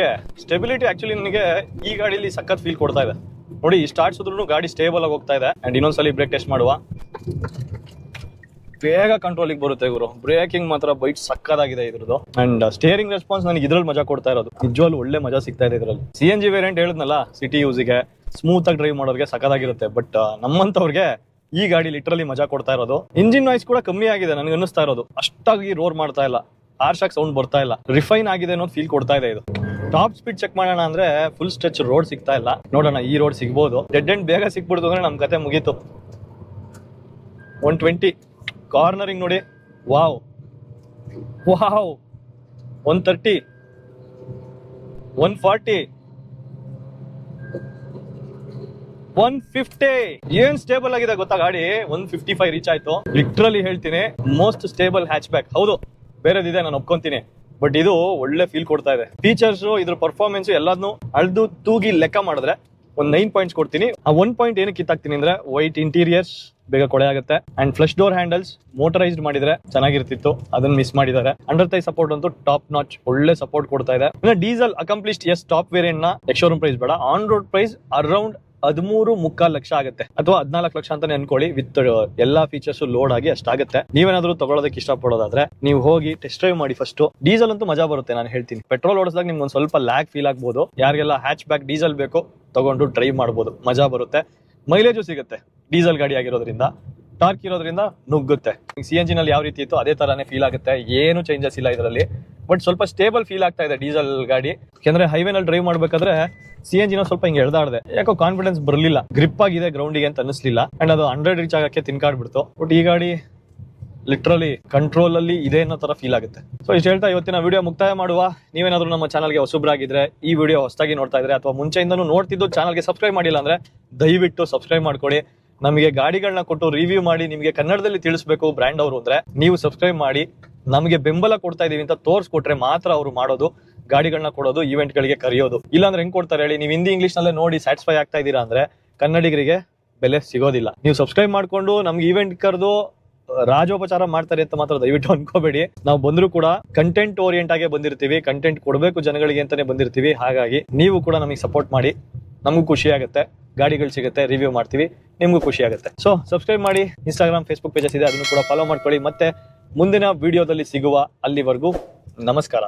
ಓಕೆ ಸ್ಟೆಬಿಲಿಟಿ ಆಕ್ಚುಲಿ ನನಗೆ ಈ ಗಾಡಿಲಿ ಸಖತ್ ಫೀಲ್ ಕೊಡ್ತಾ ಇದೆ. ನೋಡಿ ಸ್ಟಾರ್ಟ್ಸಿದ್ರು ಗಾಡಿ ಸ್ಟೇಬಲ್ ಆಗಿ ಹೋಗ್ತಾ ಇದೆ. ಅಂಡ್ ಇನ್ನೊಂದ್ಸಲಿ ಬ್ರೇಕ್ ಟೆಸ್ಟ್ ಮಾಡುವ. ಬೇಗ ಕಂಟ್ರೋಲಿಗೆ ಬರುತ್ತೆ ಗುರು. ಬ್ರೇಕಿಂಗ್ ಮಾತ್ರ ಬೈಟ್ ಸಕ್ಕದಾಗಿದೆ ಇದ್ರದ್ದು. ಅಂಡ್ ಸ್ಟೇರಿಂಗ್ ರೆಸ್ಪಾನ್ಸ್ ನನಗೆ ಇದ್ರಲ್ಲಿ ಮಜಾ ಕೊಡ್ತಾ ಇರೋದು. ನಿಜವಾಗ್ಲು ಒಳ್ಳೆ ಮಜಾ ಸಿಗ್ತಾ ಇದೆ ಇದ್ರಲ್ಲಿ. ಸಿ ಎನ್ ಜಿ ವೇರಿಯಂಟ್ ಹೇಳಿದ್ನಲ್ಲ ಸಿಟಿ ಯೂಸಿಗೆ ಸ್ಮೂತ್ ಆಗಿ ಡ್ರೈವ್ ಮಾಡೋರಿಗೆ ಸಕ್ಕದಾಗಿರುತ್ತೆ ಬಟ್ ನಮ್ಮಂತವ್ರಿಗೆ ಈ ಗಾಡಿ ಲಿಟ್ರಲಿ ಮಜಾ ಕೊಡ್ತಾ ಇರೋದು. ಇಂಜಿನ್ ನಾಯ್ಸ್ ಕೂಡ ಕಮ್ಮಿ ಆಗಿದೆ ನನಗೆ ಅನ್ನಿಸ್ತಾ ಇರೋದು. ಅಷ್ಟಾಗಿ ರೋರ್ ಮಾಡ್ತಾ ಇಲ್ಲ. ಆರ್ಶಾಗಿ ಸೌಂಡ್ ಬರ್ತಾ ಇಲ್ಲ. ರಿಫೈನ್ ಆಗಿದೆ ಅನ್ನೋದು ಫೀಲ್ ಕೊಡ್ತಾ ಇದೆ ಇದು. ಟಾಪ್ ಸ್ಪೀಡ್ ಚೆಕ್ ಮಾಡೋಣ ಅಂದ್ರೆ ಫುಲ್ ಸ್ಟ್ರೆಚ್ ರೋಡ್ ಸಿಗ್ತಾ ಇಲ್ಲ. ನೋಡೋಣ, ಈ ರೋಡ್ ಸಿಗ್ಬೋದು. ಡೆಡ್ ಎಂಡ್ ಬೇಗ ಸಿಕ್ಬಿಡ್ತು ಅಂದ್ರೆ ನಮ್ ಕತೆ ಮುಗೀತು. ಒನ್ ಟ್ವೆಂಟಿ ಕಾರ್ನರಿಂಗ್ ನೋಡಿ. Wow wow one thirty one forty one fifty ಏನ್ ಸ್ಟೇಬಲ್ ಆಗಿದೆ ಗೊತ್ತಾ ಗಾಡಿ? ಒನ್ ಫಿಫ್ಟಿ ಫೈವ್ ರೀಚ್ ಆಯ್ತು. ಲಿಟ್ರಲಿ ಹೇಳ್ತೀನಿ ಮೋಸ್ಟ್ ಸ್ಟೇಬಲ್ ಹ್ಯಾಚ್ ಬ್ಯಾಕ್ ಹೌದು, ಬೇರೆದಿದೆ, ನಾನು ಒಪ್ಕೊಂತೀನಿ. ಬಟ್ ಇದು ಒಳ್ಳೆ ಫೀಲ್ ಕೊಡ್ತಾ ಇದೆ. ಫೀಚರ್ಸ್ ಇದ್ರ ಪರ್ಫಾರ್ಮೆನ್ಸ್ ಎಲ್ಲಾದ್ನು ಅಳ್ದು ತೂಗಿ ಲೆಕ್ಕ ಮಾಡಿದ್ರೆ ಒಂದ್ ನೈನ್ ಪಾಯಿಂಟ್ಸ್ ಕೊಡ್ತೀನಿ. ಆ ಒನ್ ಪಾಯಿಂಟ್ ಏನಕ್ಕೆ ಕಿತ್ತಾಕ್ತೀನಿ ಅಂದ್ರೆ ವೈಟ್ ಇಂಟೀರಿಯರ್ಸ್ ಬೇಗ ಕೊಳೆ ಆಗುತ್ತೆ. And flush door handles motorised ಮಾಡಿದ್ರೆ ಚೆನ್ನಾಗಿರ್ತಿತ್ತು. ಅದನ್ನ ಮಿಸ್ ಮಾಡಿದ್ದಾರೆ. ಅಂಡರ್ ತೈ ಸಪೋರ್ಟ್ ಅಂತೂ ಟಾಪ್ ನಾಚ್ ಒಳ್ಳೆ ಸಪೋರ್ಟ್ ಕೊಡ್ತಾ ಇದೆ. ಡೀಸೆಲ್ ಅಕಂಪ್ಲಿಸ್ಟ್ ಎಸ್ ಟಾಪ್ ವೇರಿಯಂಟ್ನ ಎಕ್ಶೋರೂಮ್ ಪ್ರೈಸ್ ಬೇಡ. ಆನ್ ರೋಡ್ ಪ್ರೈಸ್ ಅರೌಂಡ್ ಹದಿಮೂರು ಮುಕ್ಕಾಲ್ ಲಕ್ಷ ಆಗುತ್ತೆ. ಅಥವಾ ಹದಿನಾಲ್ಕು ಲಕ್ಷ ಅಂತಾನೆ ಅನ್ಕೊಳ್ಳಿ ವಿತ್ ಎಲ್ಲಾ ಫೀಚರ್ಸ್ ಲೋಡ್ ಆಗಿ ಅಷ್ಟಾಗುತ್ತೆ ನೀವೇನಾದ್ರೂ ತಗೊಳ್ಳೋದಕ್ಕೆ ಇಷ್ಟಪಡೋದಾದ್ರೆ, ನೀವು ಹೋಗಿ ಟೆಸ್ಟ್ ಡ್ರೈವ್ ಮಾಡಿ ಫಸ್ಟ್ ಡೀಸೆಲ್ ಅಂತೂ ಮಜಾ ಬರುತ್ತೆ, ನಾನು ಹೇಳ್ತೀನಿ. ಪೆಟ್ರೋಲ್ ಓಡಿಸಿದಾಗ ನಿಮ್ಗೆ ಒಂದು ಸ್ವಲ್ಪ ಲ್ಯಾಕ್ ಫೀಲ್ ಆಗ್ಬೋದು. ಯಾರಿಗೆಲ್ಲ ಹ್ಯಾಚ್ ಬ್ಯಾಕ್ ಡೀಸೆಲ್ ಬೇಕು, ತಗೊಂಡು ಡ್ರೈವ್ ಮಾಡ್ಬೋದು. ಮಜಾ ಬರುತ್ತೆ. ಮೈಲೇಜು ಸಿಗುತ್ತೆ, ಡೀಸೆಲ್ ಗಾಡಿ ಆಗಿರೋದ್ರಿಂದ. ಟಾರ್ಕ್ ಇರೋದ್ರಿಂದ ನುಗ್ಗುತ್ತೆ. ಸಿ ಎನ್ ಜಿನಲ್ಲಿ ಯಾವ ರೀತಿ ಇತ್ತು ಅದೇ ತರಾನೇ ಫೀಲ್ ಆಗುತ್ತೆ. ಏನು ಚೇಂಜಸ್ ಇಲ್ಲ ಇದರಲ್ಲಿ. ಬಟ್ ಸ್ವಲ್ಪ ಸ್ಟೇಬಲ್ ಫೀಲ್ ಆಗ್ತಾ ಇದೆ ಡೀಸೆಲ್ ಗಾಡಿ. ಯಾಕಂದ್ರೆ ಹೈವೇನಲ್ಲಿ ಡ್ರೈವ್ ಮಾಡ್ಬೇಕಾದ್ರೆ ಸಿ ಎನ್ ಜಿನ ಸ್ವಲ್ಪ ಹಿಂಗೆ ಎಳ್ದಾಡ್ದೆ. ಯಾಕೋ ಕಾನ್ಫಿಡೆನ್ಸ್ ಬರಲಿಲ್ಲ. ಗ್ರಿಪ್ ಆಗಿದೆ ಗ್ರೌಂಡಿಗೆ ಅಂತ ಅನಿಸ್ಲಿಲ್ಲ ಅಂಡ್ ಅದು ಹಂಡ್ರೆಡ್ ರೀಚ್ ಆಗಕ್ಕೆ ತಿನ್ಕಾಡ್ಬಿಡ್ತು. ಬಟ್ ಈ ಗಾಡಿ ಲಿಟ್ರಲಿ ಕಂಟ್ರೋಲ್ ಅಲ್ಲಿ ಇದೆ ಅನ್ನೋ ತರ ಫೀಲ್ ಆಗುತ್ತೆ. ಸೊ ಇಷ್ಟು ಹೇಳ್ತಾ ಇವತ್ತಿನ ವಿಡಿಯೋ ಮುಕ್ತಾಯ ಮಾಡುವ. ನೀವೇನಾದ್ರೂ ನಮ್ಮ ಚಾನಲ್ಗೆ ಹೊಸಬ್ರಾಗಿದ್ರೆ ಈ ವಿಡಿಯೋ ಹೊಸದಾಗಿ ನೋಡ್ತಾ ಇದ್ರೆ ಅಥವಾ ಮುಂಚೆಯಿಂದನೂ ನೋಡ್ತಿದ್ದು ಚಾನಲ್ಗೆ ಸಬ್ಸ್ಕ್ರೈಬ್ ಮಾಡಿಲ್ಲ ಅಂದ್ರೆ ದಯವಿಟ್ಟು ಸಬ್ಸ್ಕ್ರೈಬ್ ಮಾಡ್ಕೊಳ್ಳಿ. ನಮಗೆ ಗಾಡಿಗಳನ್ನ ಕೊಟ್ಟು ರಿವ್ಯೂ ಮಾಡಿ ನಿಮಗೆ ಕನ್ನಡದಲ್ಲಿ ತಿಳಿಸ್ಬೇಕು ಬ್ರ್ಯಾಂಡ್ ಅವರು ಅಂದ್ರೆ, ನೀವು ಸಬ್ಸ್ಕ್ರೈಬ್ ಮಾಡಿ, ನಮಗೆ ಬೆಂಬಲ ಕೊಡ್ತಾ ಇದೀವಿ ಅಂತ ತೋರಿಸ್ಕೊಟ್ರೆ ಮಾತ್ರ ಅವರು ಮಾಡೋದು, ಗಾಡಿಗಳನ್ನ ಕೊಡೋದು ಈವೆಂಟ್ ಗಳಿಗೆ ಕರೆಯೋದು. ಇಲ್ಲಾಂದ್ರೆ ಹೆಂಗ್ ಕೊಡ್ತಾರೆ ಹೇಳಿ, ನೀವು ಹಿಂದಿ ಇಂಗ್ಲಿಷ್ ನಲ್ಲೇ ನೋಡಿ ಸ್ಯಾಟಿಸ್ಫೈ ಆಗ್ತಾ ಇದೀರಾ ಅಂದ್ರೆ, ಕನ್ನಡಿಗರಿಗೆ ಬೆಲೆ ಸಿಗೋದಿಲ್ಲ. ನೀವು ಸಬ್ಸ್ಕ್ರೈಬ್ ಮಾಡ್ಕೊಂಡು ನಮ್ಗೆ ಈವೆಂಟ್ ಕರೆದು, ರಾಜೋಪಚಾರ ಮಾಡ್ತಾರೆ ಅಂತ ಮಾತ್ರ ದಯವಿಟ್ಟು ಅನ್ಕೋಬೇಡಿ. ನಾವು ಬಂದ್ರು ಕೂಡ ಕಂಟೆಂಟ್ ಓರಿಯೆಂಟ್ ಆಗಿ ಬಂದಿರ್ತೀವಿ ಕಂಟೆಂಟ್ ಕೊಡಬೇಕು ಜನಗಳಿಗೆ ಅಂತಾನೆ ಬಂದಿರ್ತೀವಿ. ಹಾಗಾಗಿ ನೀವು ಕೂಡ ನಮಗೆ ಸಪೋರ್ಟ್ ಮಾಡಿ. ನಮಗೂ ಖುಷಿ ಆಗುತ್ತೆ. ಗಾಡಿಗಳು ಸಿಗುತ್ತೆ ರಿವ್ಯೂ ಮಾಡ್ತೀವಿ, ನಿಮಗೂ ಖುಷಿ ಆಗುತ್ತೆ. ಸೊ ಸಬ್ಸ್ಕ್ರೈಬ್ ಮಾಡಿ ಇನ್ಸ್ಟಾಗ್ರಾಮ್ ಫೇಸ್ಬುಕ್ ಪೇಜಸ್ ಇದೆ, ಅದನ್ನು ಕೂಡ ಫಾಲೋ ಮಾಡ್ಕೊಳ್ಳಿ. ಮತ್ತೆ ಮುಂದಿನ ವಿಡಿಯೋದಲ್ಲಿ ಸಿಗುವ ಅಲ್ಲಿವರೆಗೂ ನಮಸ್ಕಾರ.